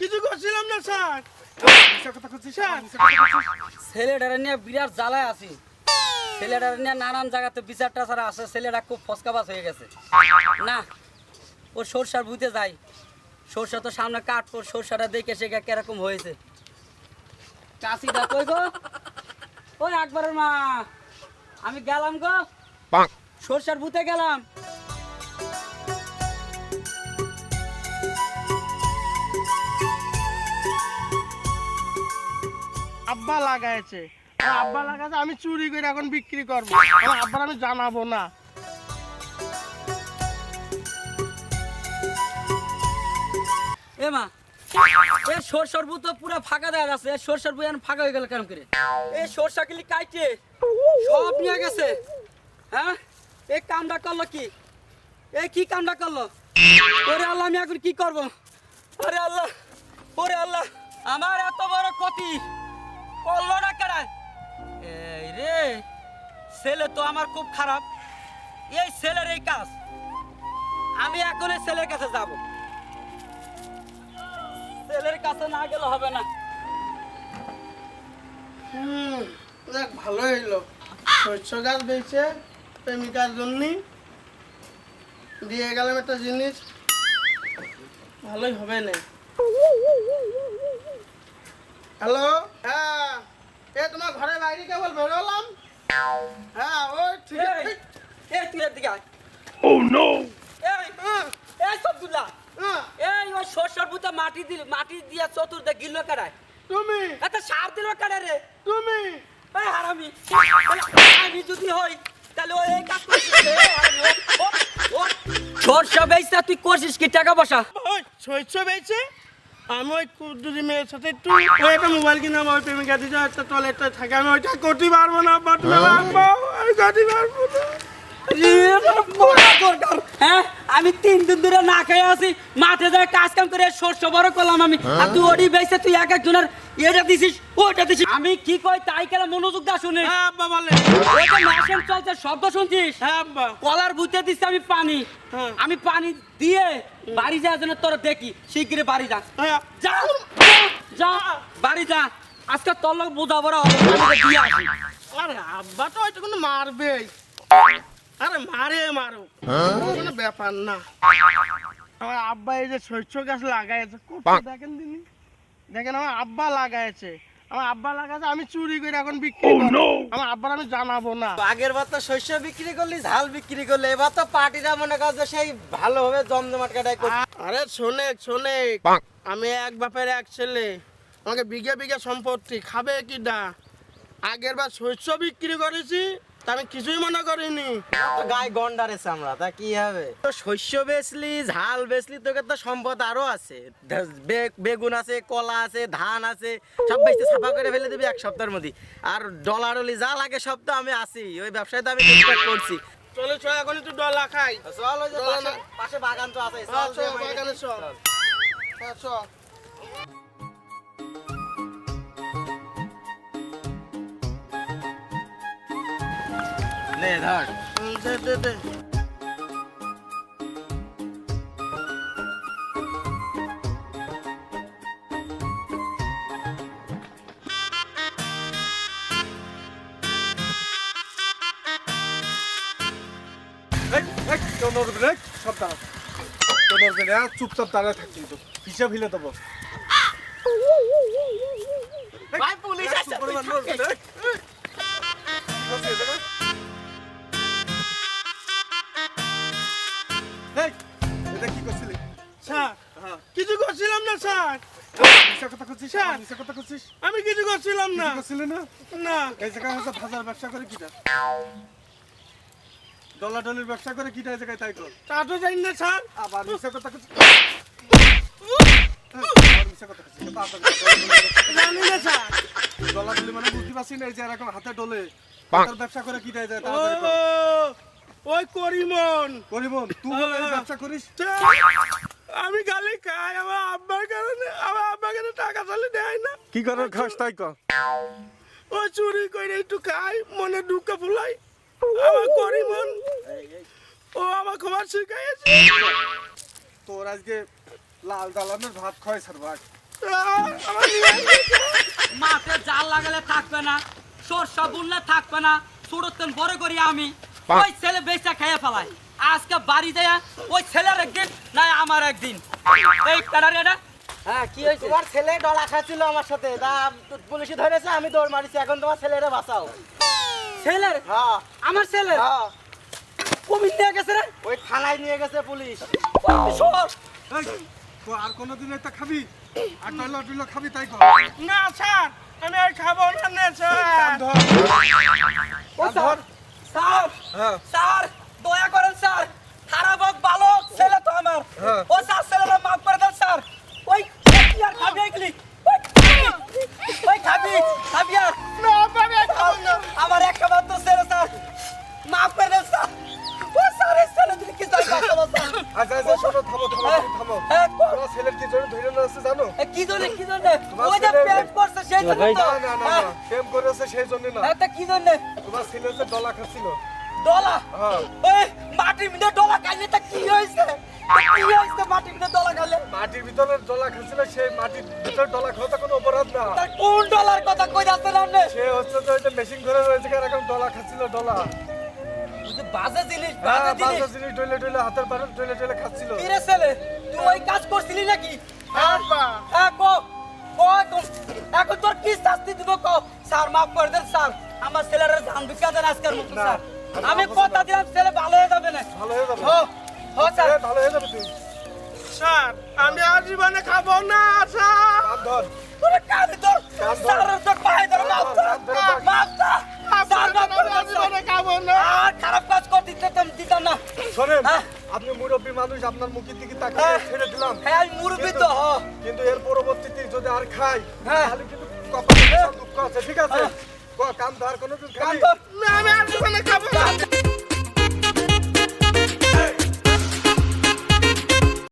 কিছু করছিলাম না স্যার। ছেলেটারে নিয়ে বিরাট জ্বালায় আছি। ছেলেটারে নিয়ে নানান জায়গাতে বিচার টাচার আসে ছেলেটা খুব ফসকাবাস হয়ে গেছে। না ও সরষার যাই সরষা তো সামনে কাটবো সরষাটা দেখে সে কীরকম হয়েছে। কাশিটা কই গো? ওই একবারের মা। আমি গেলাম গো। সরষার বুতে গেলাম। আব্বা লাগাইছে। আব্বা লাগাইছে, আমি চুরি করে এখন বিক্রি করব। আমার আব্বার আমি জানাব না। এ মা, এ সরষার বুতো পুরো ফাঁকা দেওয়া যাচ্ছে, এ সরষার বুয়ে ফাঁকা হয়ে গেল কেন করে? এই সরষা কিলি কাইটে, সব নিয়ে গেছে। হ্যাঁ? এই কামটা করল কি? এই কি কামটা করল? ওরে আল্লাহ, আমি এখন কি করব? আরে আল্লাহ, ওরে আল্লাহ, আমার এত বড় ক্ষতি। করল না কেন? এই রে, ছেলে তো আমার খুব খারাপ। এই ছেলের এই কাজ। আমি এখন এই ছেলের কাছে যাব। ছেলের কাছে না গেলে হবে না। হুম, দেখ ভালো হইল। শস্য গাছ বেচে প্রেমিকার জন্য দিয়ে গেলাম একটা জিনিস। ভালোই হবে না। হ্যালো? হ্যাঁ। এ তোমার ঘরের বাইরে কেবল বেরোলাম। হ্যাঁ ওই ঠিক এই, আছে এই তুই এদিকে আয়। এই, হ্যাঁ, এই সবদুল্লাহ, হ্যাঁ, এই ওই সরষের বুতে মাটি দিল মাটি দিয়া চতুর্দে গিল্ল কাটায় তুমি? এত সার দিল কাটায় রে? তুমি? এই হারামি। আমি যদি হই তাহলে ওই এই কাজ করছিস ও, ও, ও। সরষা বেচতে তুই করছিস কি? টাকা পয়সা। ওই শস্য বেচে আমি ওই কুদ্দুরি মেয়ের সাথে একটু ওই একটা মোবাইল কিনে আমার ওই প্রেমিকা দিতে একটা টয়লেটটা থাকে আমি ওইটা করতে পারব না বাট রাখব আমি করতে পারব না। হ্যাঁ আমি তিন দিন ধরে না খেয়ে আছি মাঠে যায় কাজ কাম করে শস্য বড় করলাম আমি। আর তুই ওডি বেসে তুই এক একজনের এটা দিছিস ওটা দিছিস। আমি কি কই তাই কেন মনোযোগ দা শুনিস? হ্যাঁ আব্বা বলে ওইটা মেশিন চলছে শব্দ শুনছিস? হ্যাঁ আব্বা। কলার বুঝতে দিচ্ছি আমি পানি। হ্যাঁ। আমি পানি দিয়ে বাড়ি যাওয়ার জন্য তোর দেখি শিগগিরই বাড়ি যা। হ্যাঁ। যা যা বাড়ি যা। আজকে তোর লোক দিয়ে আসি। আরে আব্বা তো ওইটা কোনো মারবেই। আরে মারে মারো। কোনো ব্যাপার না। আমার আব্বা এই যে শস্য গাছ লাগাইছে দেখেন দিনি দেখেন আমার আব্বা লাগাইছে। আমার আব্বা লাগাইছে আমি চুরি করে এখন বিক্রি করব। আমার আব্বার আমি জানাব না। আগের বার তো শস্য বিক্রি করলি ঝাল বিক্রি করলি এবার তো পার্টিটা মনে কর যে সেই ভালোভাবে জমজমাট কাটাই আরে শোনেক শোনেক আমি এক বাপের এক ছেলে। আমাকে বিঘে বিঘে সম্পত্তি খাবে কি না আগের বার শস্য বিক্রি করেছি আমি কিছুই মনে করিনি। তো গায়ে গন্ডারেছে আমরা তা কি হবে? তো শস্য বেচলি ঝাল বেচলি তোকে তো সম্পদ আরও আছে। বে- বেগুন আছে কলা আছে ধান আছে সব বেচতে ছাপা করে ফেলে দিবি এক সপ্তাহের মধ্যে। আর ডলার হলি যা লাগে সব তো আমি আছি ওই ব্যবসায় তো আমি ঠিকঠাক করছি। চলে চল এখন একটু ডলা খাই। চল পাশে- বাগান তো আছে বাগানে চল। চল। নে ধর দে দে দে এই, এই, কেউ নড়বি না, সব দাঁড়া। কেউ নড়বি না, চুপচাপ দাঁড়ায় থাকবি তো। হিসাব হিলে দেবো। ভাই পুলিশ আছে কথা করছিস? আমি কিছু করছিলাম না করছিলি না? না এই জায়গায় হচ্ছে ভাজার ব্যবসা করে কিটা? ডলাডলির ব্যবসা করে কিটা এই জায়গায় তাই কর। তা তো জানি না স্যার আবার কথা করছিস? ব্যবসা জানি না স্যার ডলাডলি মানে বুঝতে পারছি না এই যে এরকম হাতে ডলে তার ব্যবসা করে কি দেয় যায় ও তাড়াতাড়ি কর। ওই করিমন করিমন তুই বলে ব্যবসা করিস আমি খালি খাই আমার আব্বার কারণে আমার আব্বার কারণে চালে দেয় না। কি করে খাস তাই কর। ও চুরি করে একটু খাই মনে দুঃখ ফুলাই আমার করিমন ও আমার খবর শিখাইছে। তোর আজকে লাল দালানের ভাত খায় স্যার ভাই। মাঠে জাল লাগালে থাকবে না সরষা বুনলে থাকবে না ছোটতেন বড় করি আমি। ওই ছেলে বেচা খেয়ে ফেলায়। আজকে বাড়ি যায় ওই ছেলের একদিন না আমার একদিন। এই প্যারার এটা হ্যাঁ কি হয়েছে? তোমার ছেলে ডলা খাচ্ছিল আমার সাথে। তা পুলিশে ধরেছে আমি দৌড় মারিছি এখন তোমার ছেলেরে বাঁচাও। ছেলের? হ্যাঁ। আমার ছেলে হ্যাঁ। কবি নিয়ে গেছে রে? ওই থানায় নিয়ে গেছে পুলিশ। সর তো আর কোনোদিন এটা খাবি? আর টয়লা টয়লা খাবি তাই কর। না স্যার আমি আর খাব না নে স্যার। ধর। ও স্যার স্যার হ্যাঁ। স্যার দয়া করেন স্যার। খারাপ হোক ভালো হোক, ছেলে তো আমার। হ্যাঁ। ও স্যার ছেলেরা মাফ করে দেন স্যার ওই কি আর খাবি এগুলি। ওই, খাবি। খাবি। আর। না আব্বা আমি খাব না। আমার একটা মাত্র ছেলে স্যার। মাফ করে দেন স্যার। ও স্যার এই ছেলে তুমি কি চাই বাঁচাবো স্যার আচ্ছা আচ্ছা শোনো থামো থামো হ্যাঁ, থামো। হ্যাঁ। তোমার ছেলের কি জন্য ধরে নিয়ে আসছে জানো? এ, কি জন্য কি জন্য? ওই যে প্রেম করছে সেই জন্য তো। না না না হ্যাঁ, না প্রেম করেছে সেই জন্য না। হ্যাঁ, তা কি জন্য? তোমার ছেলে যে ডলা খাচ্ছিল। ডলা? হ্যাঁ। ওই মাটির ভিতরে ডলা খাইলে তা কি তা হয়েছে? মাটির ভিতরে ডলা খাইলে? মাটির ভিতরে ডলা খাচ্ছিল সেই মাটির ভিতরে ডলা খাওয়া কোনো অপরাধ না। কোন ডলার কথা কই যাচ্ছে না আপনি? সে হচ্ছে তো ওইটা মেশিন ধরে রয়েছে এরকম ডলা খাচ্ছিল ডলা বাজে জিনিস বাজে জিনিস। বাচ্চা জিনিস ডলে ডলে হাতের পারে ডলে ডলে খাচ্ছিল। কি ছেলে তুই ওই কাজ করছিলি নাকি? হ্যাঁ? আব্বা। হ্যাঁ কো এখন। তোর কি শাস্তি দিব কো? স্যার মাফ করে দেন স্যার। আমার ছেলের জান ভিক্ষা দেন আজকের মতো স্যার। আমি কথা দিলাম ছেলে ভালো হয়ে যাবে না। ভালো হয়ে যাবে। ভালো হয়ে যাবে তুই। স্যার আমি আর জীবনে খাব না স্যার। ধর। তোর কানে ধর। স্যারের তোর পায়ে ধর স্যার। জীবনে খাব না। আর খারাপ কাজ করতে দিতাম দিতাম না। শোনেন হ্যাঁ। আপনি মুরব্বী মানুষ আপনার মুখের দিকে তাকিয়ে হ্যাঁ। ছেড়ে দিলাম। হ্যাঁ আমি মুরব্বী তো হ কিন্তু এর পরবর্তীতে যদি আর খাই হ্যাঁ। তাহলে কিন্তু কপালে দুঃখ আছে ঠিক আছে? ক, কান ধর কোনো দিন কান খাবি? না আমি আর জীবনে খাব না।